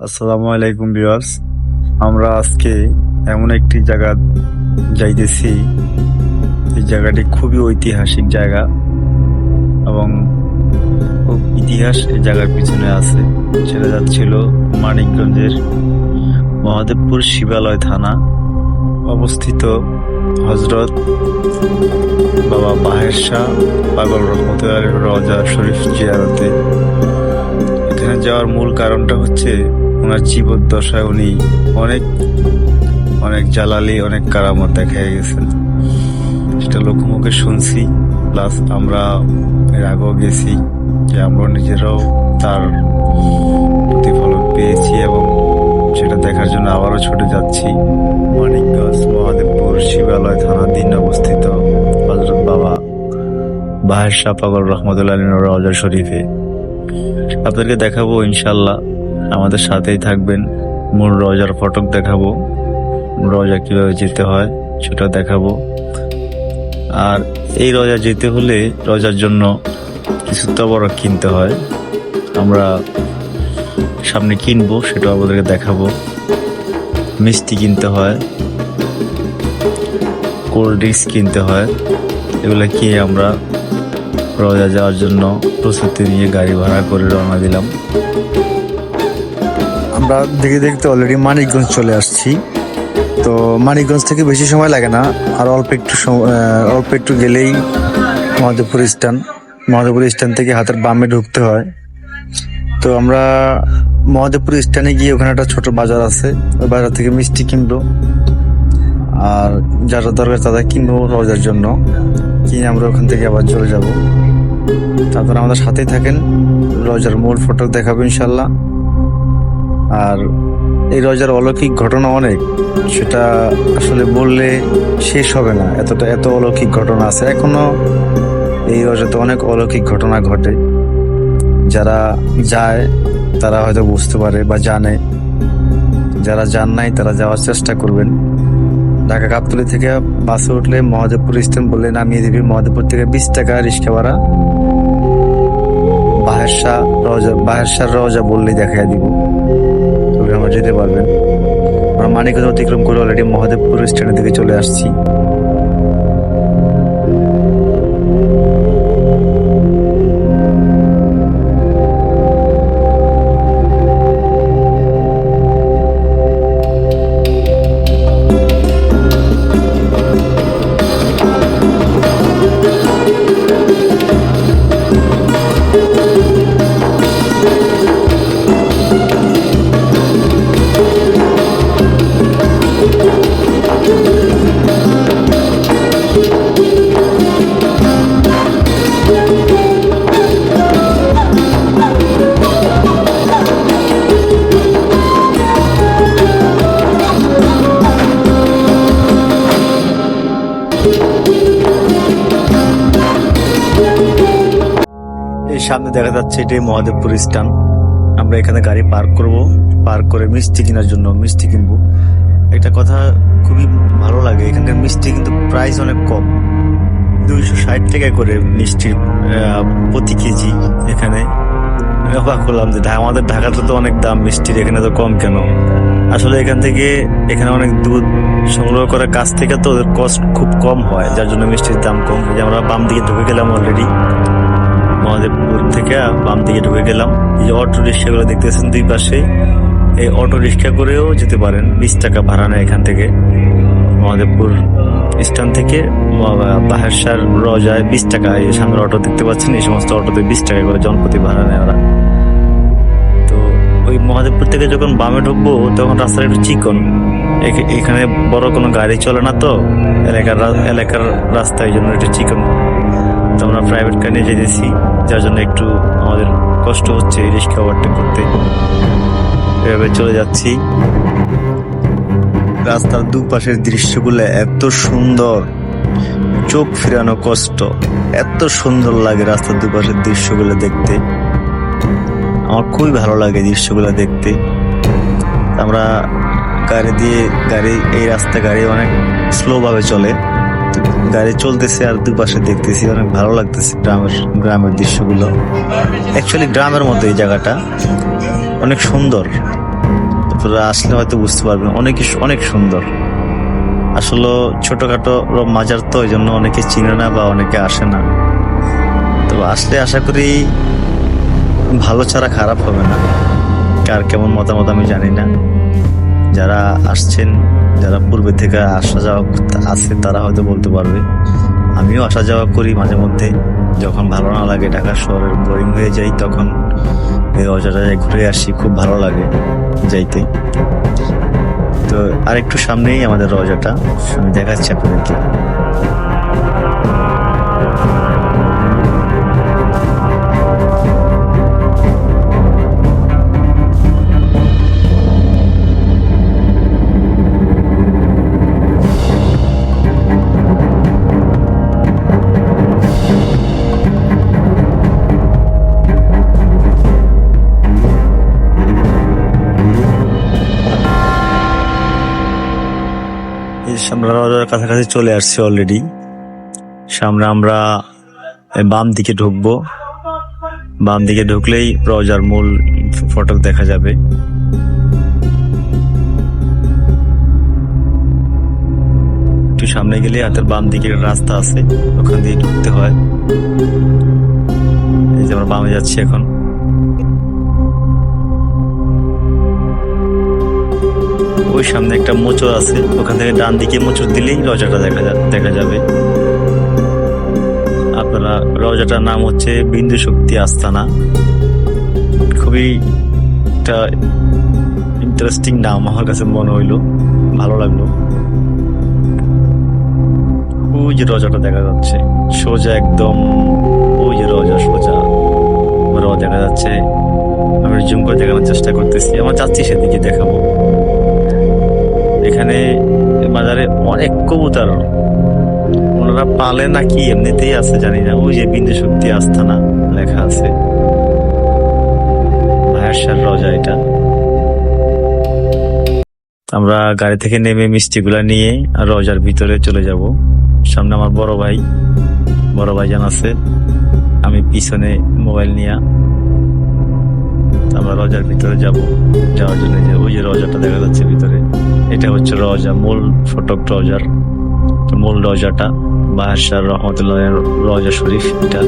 আসসালামু আলাইকুম ভিউয়ার্স। আমরা আজকে এমন একটি জায়গা যাইতেছি। এই জায়গাটি খুবই ঐতিহাসিক জায়গা এবং খুব ইতিহাস এই জায়গার পিছনে আছে। সেটা যাচ্ছিল মানিকগঞ্জের মহাদেবপুর শিবালয় থানা। অবস্থিত হজরত বাবা বাহের শাহ পাগল রহমতুল্লাহ রজা শরীফ জিয়ারতে। যাওয়ার মূল কারণটা হচ্ছে ওনার জীবদ্দশায় উনি অনেক অনেক জালালি অনেক কারামত দেখা গেছেন। সেটা লোকমুখে শুনছি, প্লাস আমরা এর আগেও গেছি যে আমরা নিজেরাও তার প্রতিফলন পেয়েছি এবং সেটা দেখার জন্য আবারও ছুটে যাচ্ছি। মানিকগঞ্জ মহাদেবপুর শিবালয় থানাধীন অবস্থিত হজরত বাবা বাহের শাহ পাগল রহমতুল্লাহ রজা শরীফে। আপনাদেরকে দেখাবো, ইনশাল্লাহ আমাদের সাথেই থাকবেন। মূল রজার ফটক দেখাবো রজা কীভাবে যেতে হয় সেটা দেখাবো। আর এই রজা যেতে হলে রজার জন্য কিছু তবরক কিনতে হয়। আমরা সামনে কিনবো সেটা আপনাদেরকে দেখাবো। মিষ্টি কিনতে হয়, কোল্ড ড্রিঙ্কস কিনতে হয়, এগুলো কিনে আমরা রজা যাওয়ার জন্য প্রস্তুতি নিয়ে গাড়ি ভাড়া করে রওনা দিলাম। আমরা দেখতে দেখতে অলরেডি মানিকগঞ্জ চলে আসছি। তো মানিকগঞ্জ থেকে বেশি সময় লাগে না, আর অল্প একটু অল্প একটু গেলেই মহাদেবপুর স্ট্যান্ড মহাদেবপুর স্ট্যান্ড থেকে হাতের বামে ঢুকতে হয়। তো আমরা মহাদেবপুর স্ট্যান্ডে গিয়ে ওখানে একটা ছোট বাজার আছে, ওই বাজার থেকে মিষ্টি কিনবো। আর যারা দরকার তাদের কিনবো রোজার জন্য। কিনে আমরা ওখান থেকে আবার চলে যাব। তারপর আমাদের সাথেই থাকেন। রোজার মূল ফটো দেখাবো ইনশাল্লাহ আর এই রজার অলৌকিক ঘটনা অনেক। সেটা আসলে বললে শেষ হবে না। এতটা, এত অলৌকিক ঘটনা আছে। এখনও এই রজাতে অনেক অলৌকিক ঘটনা ঘটে। যারা যায়, তারা হয়তো বুঝতে পারে বা জানে। যারা যান নাই, তারা যাওয়ার চেষ্টা করবেন। ঢাকা গাবতলি থেকে বাসে উঠলে মহাদেবপুর স্ট্যান্ড বললে নামিয়ে দিবি মহাদেবপুর থেকে বিশ টাকা রিক্সা ভাড়া। বাহেরশা রজা বাহের শাহ রজা বললে দেখাই দিব। তবে আমরা যেতে পারবেন। আমরা মানিকগঞ্জ অতিক্রম করে অলরেডি মহাদেবপুর স্ট্যান্ডের দিকে চলে আসছি। সামনে দেখা যাচ্ছে এটাই মহাদেবপুর স্টান আমরা এখানে গাড়ি পার্ক করব। পার্ক করে মিষ্টি কেনার জন্য মিষ্টি কিনবো। একটা কথা খুবই ভালো লাগে, এখানকার মিষ্টি কিন্তু প্রাইস অনেক কম। দুইশো ষাট টাকা করে মিষ্টির প্রতি কেজি এখানে। অবাক করলাম যে আমাদের ঢাকাতে তো অনেক দাম, মিষ্টির এখানে তো কম কেন? আসলে এখান থেকে এখানে অনেক দুধ সংগ্রহ করার কাছ থেকে তো ওদের কস্ট খুব কম হয়, যার জন্য মিষ্টির দাম কম যে আমরা বাম দিকে ঢুকে গেলাম অলরেডি মহাদেবপুর থেকে বাম দিকে ঢুকে গেলাম। এই যে অটো রিক্সাগুলো দেখতেছেন দুই পাশে, এই অটো রিক্সা করেও যেতে পারেন। বিশ টাকা ভাড়া নেয় এখান থেকে। মহাদেবপুর স্ট্যান্ড থেকে বাহেরসার রজায় বিশ টাকা এই সামনের অটো দেখতে পাচ্ছেন? এই সমস্ত অটোতে বিশ টাকা করে জনপ্রতি ভাড়া নেয় ওরা। তো ওই মহাদেবপুর থেকে যখন বামে ঢুকবো, তখন রাস্তাটা একটু চিকন। এখ- এখানে বড় কোনো গাড়ি চলে না তো? এলাকার এলাকার রাস্তা এই জন্য একটু চিকন। তো আমরা প্রাইভেট কার নিয়ে যেতেছি, যার জন্য একটু আমাদের কষ্ট হচ্ছে রিক্সা ওভারটেক করতে। এভাবে চলে যাচ্ছি। রাস্তার দুপাশের দৃশ্যগুলো এত সুন্দর। চোখ ফিরানো কষ্ট। এত সুন্দর লাগে রাস্তার দুপাশের দৃশ্যগুলো দেখতে। আমার খুবই ভালো লাগে দৃশ্যগুলো দেখতে। আমরা গাড়ি দিয়ে, গাড়ি, এই রাস্তা গাড়ি অনেক স্লো ভাবে চলে গাড়ি চলতেছে আর দুপাশে দেখতেছি, অনেক ভালো লাগতেছে গ্রামের গ্রামের দৃশ্যগুলো। অ্যাকচুয়ালি গ্রামের মতো এই জায়গাটা। অনেক সুন্দর। আপনারা আসলে হয়তো বুঝতে পারবেন, অনেক অনেক সুন্দর। আসলে ছোটখাটো মাজার তো ওই জন্য অনেকে চিনে না বা অনেকে আসে না। তো আসলে আশা করি ভালো ছাড়া খারাপ হবে না। কার কেমন মতামত আমি জানি না। যারা আসছেন, যারা পূর্বে থেকে আসা যাওয়া আছে, তারা হয়তো বলতে পারবে। আমিও আসা যাওয়া করি মাঝে মধ্যে। যখন ভালো না লাগে ঢাকা শহরের বোরিং হয়ে যাই, তখন এই অজাটায় ঘুরে আসি, খুব ভালো লাগে। যাইতে। তো আরেকটু সামনেই আমাদের রজাটা দেখাচ্ছি আপনাদেরকে। সামনে রজার কাছাকাছি চলে আসছি অলরেডি সামনে আমরা বাম দিকে ঢুকবো। বাম দিকে ঢুকলেই রজার মূল ফটক দেখা যাবে। একটু সামনে গেলে হাতের বাম দিকে রাস্তা আছে, ওখান দিয়ে ঢুকতে হয়। এই যে আমরা বামে যাচ্ছি এখন। ওই সামনে একটা মোচর আছে। ওখান থেকে ডান দিকে মোচর দিলেই রজাটা দেখা দেখা যাবে। আপনারা, রজাটার নাম হচ্ছে বিন্দু শক্তি আস্তানা। খুবই একটা ইন্টারেস্টিং নাম আমার কাছে মনে হইল। ভালো লাগল। ওই যে রজাটা দেখা যাচ্ছে। সোজা একদম ওই যে রজা, সোজা র দেখা যাচ্ছে। আমি জুম করে দেখানোর চেষ্টা করতেছি। আমার যাচ্ছি সেদিকে দেখাবো। এখানে বাজারে অনেক কবুতর। ওনারা পালে নাকি এমনিতেই আছে, জানি না। ওই যে বিন্দু শক্তি আস্থানা লেখা আছে। ভায়াসার রজা এটা। আমরা গাড়ি থেকে নেমে মিষ্টিগুলা নিয়ে আর রজার ভিতরে চলে যাব। সামনে আমার বড় ভাই। বড় ভাইজান আছে। আমি পিছনে মোবাইল নিয়ে আমরা রজার ভিতরে যাব। যাওয়ার জন্য যে ওই যে রজাটা দেখা যাচ্ছে ভিতরে, এটা হচ্ছে রজা, মূল ফটক রজার। মূল রজাটা বাহার রহমতুল্লাহ রজা শরীফ, এটা